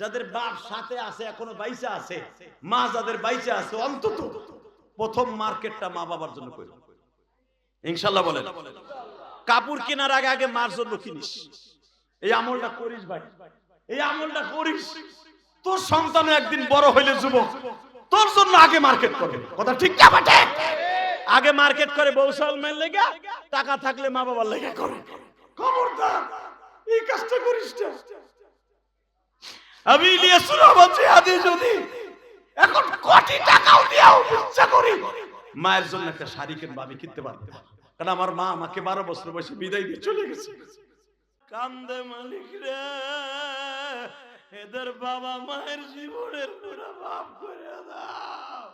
যাদের বাপ সাথে আছে, এখনও বাইচা আছে, মা যাদের বাইচা আছে, অন্তত প্রথম মার্কেটটা মা বাবার জন্য করি ইনশাল্লাহ বলেন। কাপড় কেনার আগে আগে মার জন্য কিনিস। এই আমলটা করিস ভাই। এই আমলটা করিস। তোর সন্তান একদিন বড় হইলে যুবক। তোর জন্য আগে মার্কেট করে। কথা ঠিক না বাটে আগে মার্কেট করে বৌসাল মেল লেগে, টাকা থাকলে মা বাবার লেগে করে। খবরদার, এই কাজটা করিস না। আমি শুনো বলছি আদি যদি এখন কোটি টাকাও দিয়াও ইচ্ছা করি, মায়ের জন্য একটা শাড়ি কিনবো, আমি কিনতে পারতে। কারণ আমার মা আমাকে বারো বছর বয়সে বিদায় দিয়ে চলে গেছে। কান্দে মালিক রে, এদের বাবা মায়ের জীবনের পুরো বাপ করে দাও।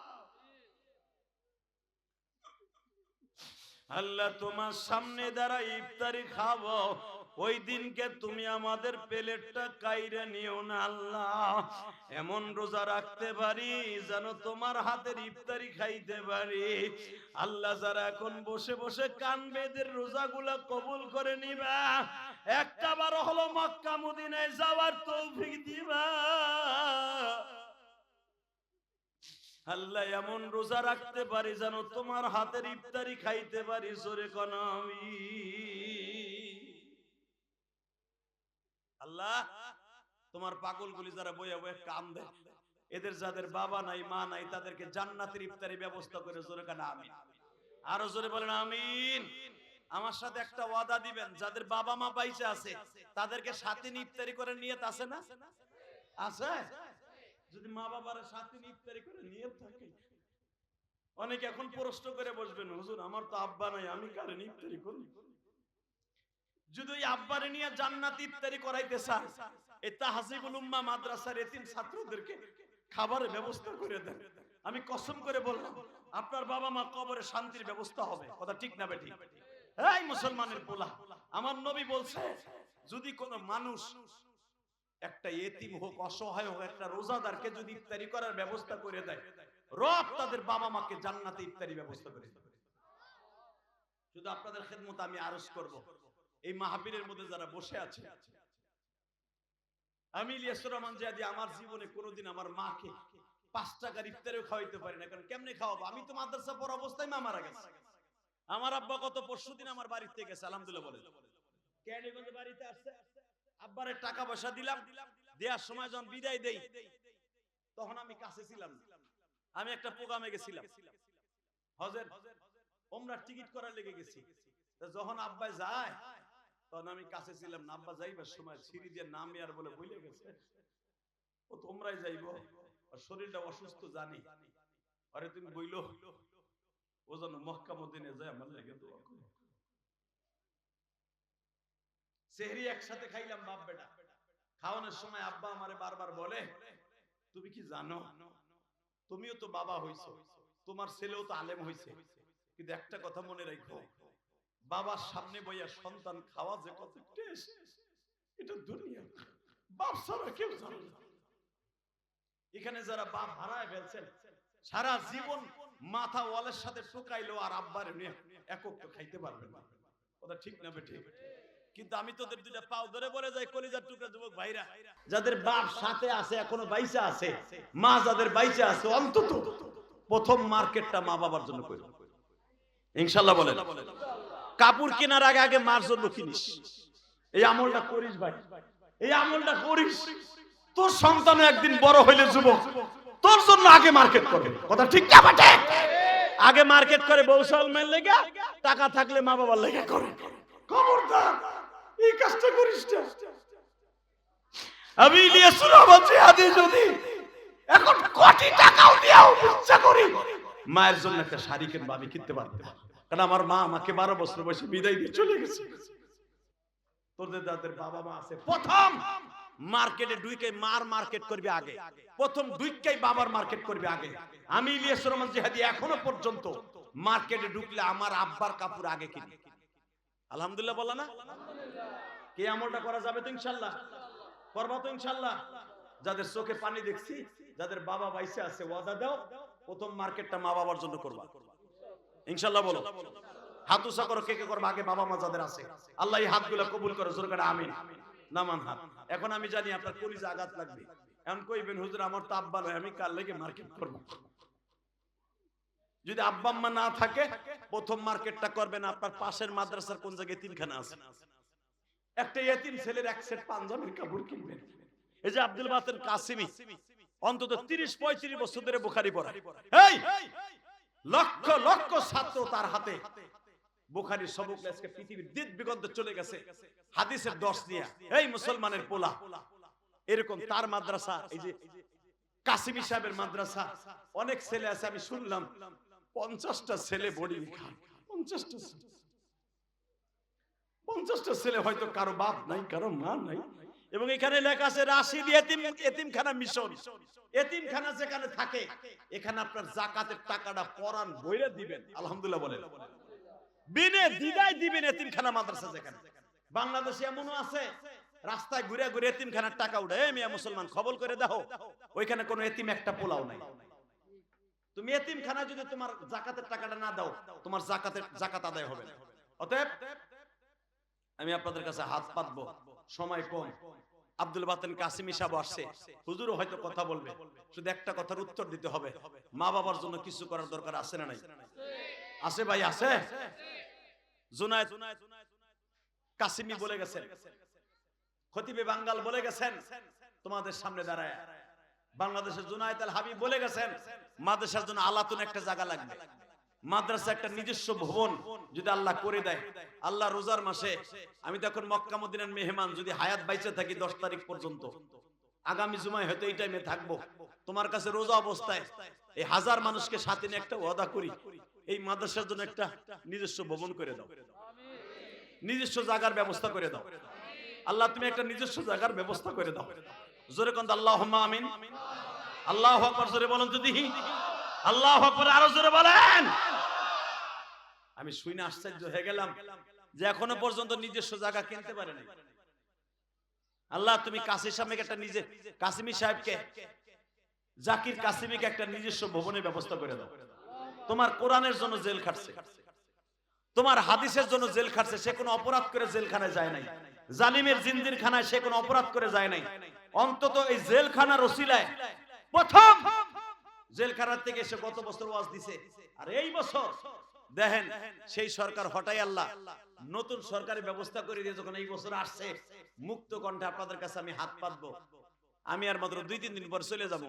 আল্লাহ তোমার সামনে দ্বারা ইফতারি খাব। ওই দিনকে তুমি আমাদের প্লেটটা কাইরে নিও না আল্লাহ। এমন রোজা রাখতে পারি যেন তোমার হাতের ইফতারি খাইতে পারি। আল্লাহ যারা এখন বসে বসে কানবে এদের রোজাগুলা কবুল করে নিবা একটা বার হলো মক্কা মদিনায় যাওয়ার তৌফিক দিবা। আল্লাহ এমন রোজা রাখতে পারি যেন তোমার হাতের ইফতারি খাইতে পারি, জোরে কোন আল্লাহ, তোমার পাগলগুলি যারা বইয়া বইয়া কাম দেয় এদের যাদের বাবা নাই, মা নাই, তাদেরকে জান্নাতের ইফতারি ব্যবস্থা করে জোরে কানা আমিন। আরও জোরে বলেন আমিন। আমার সাথে একটা ওয়াদা দিবেন, যাদের বাবা মা বাইচে আছে, তাদেরকে সাথে ইফতারি করে নিয়ে আছে না? আছে? যদি মা বাবার সাথে ইফতারি করে নিয়ে থাকে। অনেকে এখন প্রশ্ন করে বসবেন, হুজুর, আমার তো আব্বা নাই, আমি কারে ইফতারি করি যদি ওই আব্বারে নিয়ে জান্নাত ইফতারি করাইতে চান এই তাহজিবুল উম্মাহ মাদ্রাসার এতিম ছাত্রদেরকে খাবারের ব্যবস্থা করে দেন। আমি কসম করে বললাম, আপনার বাবা মা কবরে শান্তির ব্যবস্থা হবে। কথা ঠিক না বেঠিক? এই মুসলমানের পোলা, আমার নবী বলছে, যদি কোনো মানুষ একটা এতিম হোক, অসহায় হোক, একটা রোজাদারকে যদি ইফতারি করার ব্যবস্থা করে দেয়, রব তাদের বাবা মাকে জান্নাতে ইফতারি ব্যবস্থা করে দেবে। শুধু আপনাদের খেদমত আমি আরজ করব। এই মাহফিলের মধ্যে যারা বসে আছে। আমি ইলিয়াসুর রহমান জিয়াদি, আমার জীবনে কোনোদিন আমার মাকে পাঁচ টাকার ইফতারিও খাওয়াইতে পারি না। কারণ কেমনে খাওয়াবো? আমি তো মাদ্রাসা পর অবস্থায় মা মারা গেছে। আমার আব্বা গত পরশু দিন আমার বাড়িতে গেছে, আলহামদুলিল্লাহ বলে বাড়িতে আসছে? টাকা পয়সা দিলাম, দেওয়ার সময় যখন বিদায় দেই, তখন আমি কাছে ছিলাম আমি একটা প্রোগ্রামে গেছিলাম। হজের টিকিট করার লেগে গেছি। যখন আব্বাই যায় তখন আমি কাছে ছিলাম, না, আব্বা, যাইবার সময় সিঁড়ি দিয়ে নামে আর বলে ভুলে গেছে। ও তোমরাই যাইব ওর শরীরটা অসুস্থ জানি। আরে তুমি বইলো, ও যেন মক্কা মদিনে যায়, আমার লেগে দোয়া করো। সেহরি একসাথে খাইলাম, বাপ বেটা। খাওয়ানোর সময় আব্বা আমারে বারবার বলে, তুমি কি জানো? তুমিও তো বাবা হইছো। তোমার ছেলেও তো আলেম হইছে। কিন্তু একটা কথা মনে রাখো বাবার সামনে বইয়া সন্তান খাওয়া যে কত এটা দুনিয়া। বাপ ছাড়া কেউ জানে এখানে যারা বাপ হারায় ফেলছেন, সারা জীবন মাথা ওয়ালের সাথে টোকাইলো আর আব্বার একক তো খাইতে পারবে না। কথা ঠিক না বেঠে? কিন্তু আমি তোদের দুইটা পাও ধরে বলে যাই, কলিজার টুকরা যুবক ভাইরা। যাদের বাপ সাথে আছে, এখনও বাইচা আছে, মা যাদের বাইচা আছে, অন্তত প্রথম মার্কেটটা মা বাবার জন্য করি ইনশাল্লাহ বলেন। কাপড় কেনার আগে আগে মার জন্য কিনিস। এই আমলটা করিস ভাই। এই আমলটা করিস। তোর সন্তান একদিন বড় হইলে যুবক। তোর জন্য আগে মার্কেট করে। কথা ঠিক আগে মার্কেট করে বৌসাল মেল লেগে, টাকা থাকলে মা বাবার লেগে করে। খবরদার, এই কাজটা করিস আমি শুনো বলছি আদি যদি এখন কোটি টাকাও দিয়াও ইচ্ছা করি, মায়ের জন্য একটা শাড়ি কিনবো, আমি কিনতে পারব না। কারণ আমার মা আমাকে বারো বছর বয়সে বিদায় দিয়ে চলে গেছে। তোদের যাদের বাবা মা আছে। প্রথম মার্কেটে দুইকে মার মার্কেট করবে আগে। প্রথম দুইকেই বাবার মার্কেট করবে আগে। আমি ইলিয়াস রহমান জিহাদি এখনও পর্যন্ত মার্কেটে ঢুকলে আমার আব্বার কাপড় আগে কিনি। আলহামদুলিল্লাহ বলা না? কে আমলটা করা যাবে তো ইনশাল্লাহ? করবা তো ইনশাল্লাহ। যাদের চোখে পানি দেখছি, যাদের বাবা বাইসে আছে, ওয়াদা দাও, প্রথম মার্কেটটা মা বাবার জন্য করবা। ইনশাল্লাহ বলো। হাত উঁচা করো, কে কে করবা আগে বাবা মা যাদের আছে। আল্লাহ এই হাতগুলো কবুল করে, জোর করে আমিন। নামান হাত। এখন আমি জানি আপনার কলিজা আঘাত লাগবে। এখন কইবেন, হুজুর, আমার তো আব্বা নয় আমি কার লেগে মার্কেট করব? যদি আব্বা আম্মা না থাকে, প্রথম মার্কেটটা করবেন আপনার পাশের মাদ্রাসার কোন জায়গায় তিনখানা আছে। একটা ইয়েতিম ছেলের এক সেট পাঞ্জাবির কাপড় কিনবেন। এই যে আব্দুল বাতেন কাসিমি, অন্তত তিরিশ পঁয়ত্রিশ বছর ধরে বুখারি পড়া এই! লক্ষ লক্ষ ছাত্র তার হাতে। বুখারির সবক আজকে পৃথিবীর দিক বিগন্ধ চলে গেছে। হাদিসের দশ নিয়ে। এই মুসলমানের পোলা। এরকম তার মাদ্রাসা, এই যে কাসিমি সাহেবের মাদ্রাসা। অনেক ছেলে আছে, আমি শুনলাম পঞ্চাশটা ছেলে বডি খায়। পঞ্চাশটা ছেলে। পঞ্চাশটা ছেলে হয়তো কারও বাপ নাই, কারও মা নাই। এবং এখানে লেখা আছে রাশিদ এতিম এতিমখানা মিশন। এতিমখানা যেখানে থাকে, এখানে আপনার জাকাতের টাকাটা পরান বইরে দিবেন। আলহামদুলিল্লাহ বলেন। বিনে দিদাই দিবেন এতিমখানা মাদ্রাসা যেখানে। বাংলাদেশে এমনও আছে, রাস্তায় ঘুরে ঘুরে এতিমখানার টাকা উঠে মিয়া মুসলমান, খবর করে দাও। ওইখানে কোনো এতিম একটা পোলাও নাই। তুমি এতিমখানা যদি তোমার জাকাতের টাকাটা না দাও, তোমার জাকাতের জাকাত আদায় হবে না। অতএব, আমি আপনাদের কাছে হাত পাতবো। সময় কম। আব্দুল বাতেন কাসিমি সাহেব আসছে। হুজুরও হয়তো কথা বলবে। শুধু একটা কথার উত্তর দিতে হবে। মা বাবার জন্য কিছু করার দরকার আছে না নাই? আছে ভাই, আছে। কাসিমি বলে গেছেন। খতিবে বাঙ্গাল বলে গেছেন। তোমাদের সামনে দাঁড়ায়। বাংলাদেশের জুনায়েদ আল হাবিব বলে গেছেন, মাদ্রাসার জন্য আলাতুন একটা জায়গা লাগবে। মাদ্রাসা একটা নিজস্ব ভবন যদি আল্লাহ করে দেয়, আল্লাহ রোজার মাসে, আমি তো এখন মক্কা মদিনার মেহমান, যদি হায়াত বাইচে থাকি দশ তারিখ পর্যন্ত। আগামী জুমায় হয়তো এই টাইমে থাকব। তোমার কাছে রোজা অবস্থায় এই হাজার মানুষকে সাথে নিয়ে একটা ওয়াদা করি, এই মাদ্রাসার জন্য একটা নিজস্ব ভবন করে দাও। নিজস্ব জায়গার ব্যবস্থা করে দাও। আল্লাহ, তুমি একটা নিজস্ব জায়গার ব্যবস্থা করে দাও। জোরে কন্ত আল্লাহ আমিন। আল্লাহ জোরে বলেন দিহি আল্লাহ আরও জোরে বলেন। আমি শুই না আশ্চর্য হয়ে গেলাম যে এখনও পর্যন্ত নিজস্ব জায়গা কিনতে আল্লাহ, তুমি সাহেবকে একটা নিজে কাসিমি সাহেবকে জাকির কাসিমিকে একটা নিজস্ব ভবনের ব্যবস্থা করে দাও। তোমার কোরআনের জন্য জেল খাটছে। তোমার হাদিসের জন্য জেল খাটছে। সে কোনো অপরাধ করে জেলখানায় যায় নাই। জালিমের জিন্দির খানায় সে কোনো অপরাধ করে যায় নাই। অন্তত এই জেলখানার ওসিলায় প্রথম জেলখানার থেকে এসে গত বছর ওয়াজ দিছে। আর এই বছর দেখেন, সেই সরকার হটাই আল্লাহ। নতুন সরকারি ব্যবস্থা করে দিয়ে যখন এই বছর আসছে, মুক্ত কণ্ঠে আপনাদের কাছে আমি হাত পাতবো। আমি আর মাত্র দুই, তিন দিন পর চলে যাব।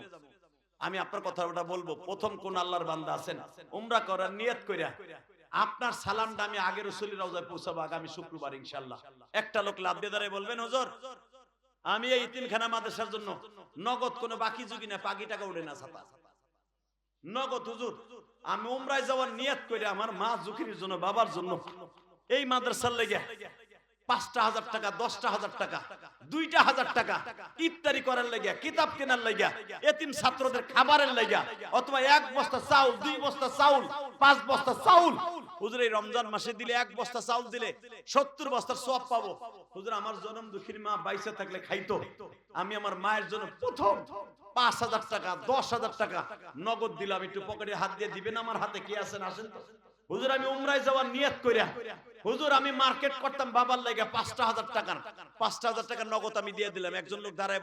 আমি আপনার কথা বলব, প্রথম কোন আল্লাহর বান্দা আছেন? উমরা করার নিয়ত কইরা, আপনার সালামটা আমি আগের রসুলি রওজায় পৌঁছাবো আগামী শুক্রবার ইনশাল্লাহ একটা লোক লাভ দিয়ে দাঁড়ায় বলবেন, হুজুর, আমি এই তিনখানা মাদ্রাসার জন্য নগদ কোনো বাকি যুগি না পাকি টাকা উঠে না ছাতা। নগদ হুজুর, আমি উমরায় যাওয়ার নিয়ত করে আমার মা জুকির জন্য, বাবার জন্য, এই মাদ্রাসার লেগে পাঁচটা হাজার টাকা, দশটা হাজার টাকা, দুইটা হাজার টাকা ইফতারি করার কিতাব কেনার এতিম ছাত্রদের খাবারের অথবা এক বস্তা চাউল, দুই বস্তা চাউল, পাঁচ বস্তা চাউল। হুজুর রমজান মাসে দিলে এক বস্তা চাউল দিলে সত্তর বস্তার সব পাবো। হুজুর, আমার জনম দুঃখীর মা বাইসে থাকলে খাইতো। আমি আমার মায়ের জন্য প্রথম পাঁচ হাজার টাকা, দশ হাজার টাকা নগদ দিলাম, একটু পকেটে হাত দিয়ে দিবেন, আমার হাতে কি আছেন, আসেন তো। হুজুর, আমি উমরায় যাওয়ার নিয়ত কইরা, হুজুর, আমি মার্কেট করতাম, বাবার লাগে পাঁচটা হাজার টাকার, পাঁচটা হাজার টাকা নগদ আমি দিয়ে দিলাম, একজন লোক দাঁড়ায়